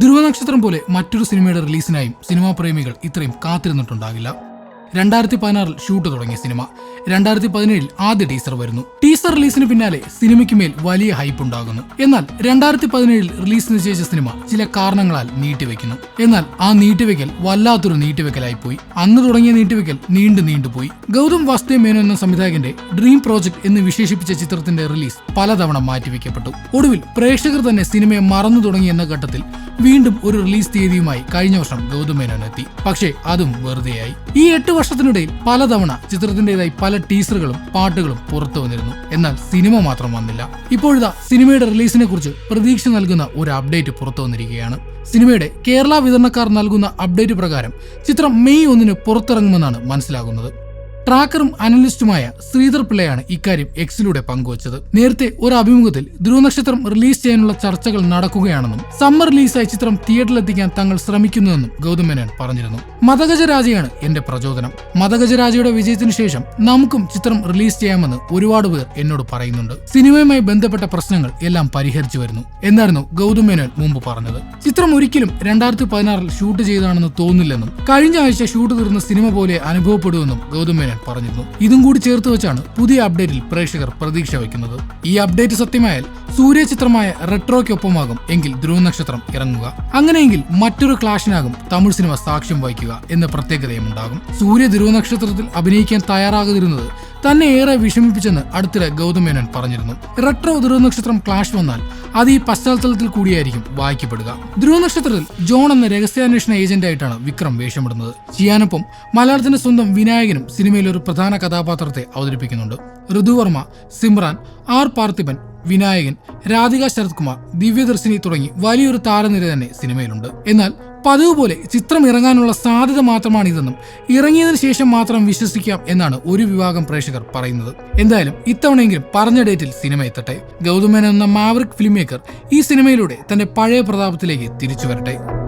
ധ്രുവനക്ഷത്രം പോലെ മറ്റൊരു സിനിമയുടെ റിലീസിനായും സിനിമാ പ്രേമികൾ ഇത്രയും കാത്തിരുന്നിട്ടുണ്ടാകില്ല. രണ്ടായിരത്തി പതിനാറിൽ ഷൂട്ട് തുടങ്ങിയ സിനിമ. രണ്ടായിരത്തി പതിനേഴിൽ ആദ്യ ടീസർ വരുന്നു. ടീസർ റിലീസിന് പിന്നാലെ സിനിമയ്ക്ക് മേൽ വലിയ ഹൈപ്പ് ഉണ്ടാകുന്നു. എന്നാൽ രണ്ടായിരത്തി പതിനേഴിൽ റിലീസ് നിശ്ചയിച്ച സിനിമ ചില കാരണങ്ങളാൽ നീട്ടിവെക്കുന്നു. എന്നാൽ ആ നീട്ടിവെക്കൽ വല്ലാത്തൊരു നീട്ടിവെക്കലായി പോയി. അന്ന് തുടങ്ങിയ നീട്ടിവെക്കൽ നീണ്ടു നീണ്ടുപോയി ഗൗതം വാസ്തേ മേനോ എന്ന സംവിധായകന്റെ ഡ്രീം പ്രോജക്ട് എന്ന് വിശേഷിപ്പിച്ച ചിത്രത്തിന്റെ റിലീസ് പലതവണ മാറ്റിവെക്കപ്പെട്ടു. ഒടുവിൽ പ്രേക്ഷകർ തന്നെ സിനിമയെ മറന്നു തുടങ്ങി എന്ന ഘട്ടത്തിൽ വീണ്ടും ഒരു റിലീസ് തീയതിയുമായി കഴിഞ്ഞ വർഷം ഗൗതം എത്തി. പക്ഷേ അതും വെറുതെയായി. ഈ എട്ട് വർഷത്തിനിടയിൽ പലതവണ ചിത്രത്തിന്റേതായി പല ടീസറുകളും പാട്ടുകളും പുറത്തു വന്നിരുന്നു. എന്നാൽ സിനിമ മാത്രം വന്നില്ല. ഇപ്പോഴിതാ സിനിമയുടെ റിലീസിനെ കുറിച്ച് പ്രതീക്ഷ നൽകുന്ന ഒരു അപ്ഡേറ്റ് പുറത്തു വന്നിരിക്കുകയാണ്. സിനിമയുടെ കേരള വിതരണക്കാർ നൽകുന്ന അപ്ഡേറ്റ് പ്രകാരം ചിത്രം മെയ് ഒന്നിന് പുറത്തിറങ്ങുമെന്നാണ് മനസ്സിലാകുന്നത്. ട്രാക്കറും അനലിസ്റ്റുമായ ശ്രീധർ പിള്ളയാണ് ഇക്കാര്യം എക്സിലൂടെ പങ്കുവച്ചത്. നേരത്തെ ഒരു അഭിമുഖത്തിൽ ധ്രുവനക്ഷത്രം റിലീസ് ചെയ്യാനുള്ള ചർച്ചകൾ നടക്കുകയാണെന്നും സമ്മർ റിലീസായി ചിത്രം തിയേറ്ററിലെത്തിക്കാൻ തങ്ങൾ ശ്രമിക്കുന്നുവെന്നും ഗൗതം മേനോൻ പറഞ്ഞിരുന്നു. മതഗജരാജയാണ് എന്റെ പ്രചോദനം. മതഗജരാജയുടെ വിജയത്തിന് ശേഷം നമുക്കും ചിത്രം റിലീസ് ചെയ്യാമെന്ന് ഒരുപാട് പേർ എന്നോട് പറയുന്നുണ്ട്. സിനിമയുമായി ബന്ധപ്പെട്ട പ്രശ്നങ്ങൾ എല്ലാം പരിഹരിച്ചു വരുന്നു എന്നായിരുന്നു ഗൗതം മേനോൻ മുമ്പ് പറഞ്ഞത്. ചിത്രം ഒരിക്കലും രണ്ടായിരത്തി പതിനാറിൽ ഷൂട്ട് ചെയ്തതാണെന്ന് തോന്നില്ലെന്നും കഴിഞ്ഞ ആഴ്ച ഷൂട്ട് തീർന്ന സിനിമ പോലെ അനുഭവപ്പെടുമെന്നും ഗൗതം മേനോൻ പറഞ്ഞിരുന്നു. ഇതും കൂടി ചേർത്ത് വെച്ചാണ് പുതിയ അപ്ഡേറ്റിൽ പ്രേക്ഷകർ പ്രതീക്ഷ വയ്ക്കുന്നത്. ഈ അപ്ഡേറ്റ് സത്യമായാൽ സൂര്യ ചിത്രമായ റെട്രോയ്ക്കൊപ്പമാകും എങ്കിൽ ധ്രുവ നക്ഷത്രം ഇറങ്ങുക. അങ്ങനെയെങ്കിൽ മറ്റൊരു ക്ലാഷിനാകും തമിഴ് സിനിമ സാക്ഷ്യം വഹിക്കുക എന്ന പ്രത്യേകതയും ഉണ്ടാകും സൂര്യ ധ്രുവ നക്ഷത്രത്തിൽ അഭിനയിക്കാൻ തയ്യാറാകാതിരുന്നത് തന്നെ ഏറെ വിഷമിപ്പിച്ചെന്ന് അടുത്തിടെ ഗൗതമേനോൻ പറഞ്ഞിരുന്നു. റെട്രോ ധ്രുവ നക്ഷത്രം ക്ലാഷ് വന്നാൽ അത് ഈ പശ്ചാത്തലത്തിൽ കൂടിയായിരിക്കും വായിക്കപ്പെടുക. ധ്രുവ നക്ഷത്രത്തിൽ ജോൺ എന്ന രഹസ്യാന്വേഷണ ഏജന്റായിട്ടാണ് വിക്രം വേഷമിടുന്നത്. ചെയ്യാനൊപ്പം മലയാളത്തിന്റെ സ്വന്തം വിനായകനും സിനിമയിൽ ഒരു പ്രധാന കഥാപാത്രത്തെ അവതരിപ്പിക്കുന്നുണ്ട്. ഋതുവർമ്മ സിമ്രാൻ ആർ പാർത്ഥിപൻ വിനായകൻ രാധിക ശരത് കുമാർ ദിവ്യദർശിനി തുടങ്ങി വലിയൊരു താരനിര തന്നെ സിനിമയിലുണ്ട്. എന്നാൽ പതിവ് പോലെ ചിത്രം ഇറങ്ങാനുള്ള സാധ്യത മാത്രമാണ് ഇതെന്നും ഇറങ്ങിയതിനു ശേഷം മാത്രം വിശ്വസിക്കാം എന്നാണ് ഒരു വിഭാഗം പ്രേക്ഷകർ പറയുന്നത്. എന്തായാലും ഇത്തവണയെങ്കിലും പറഞ്ഞ ഡേറ്റിൽ സിനിമ എത്തട്ടെ. ഗൗതമേനൻ എന്ന മാവറിക് ഫിലിം മേക്കർ ഈ സിനിമയിലൂടെ തന്റെ പഴയ പ്രതാപത്തിലേക്ക് തിരിച്ചു വരട്ടെ.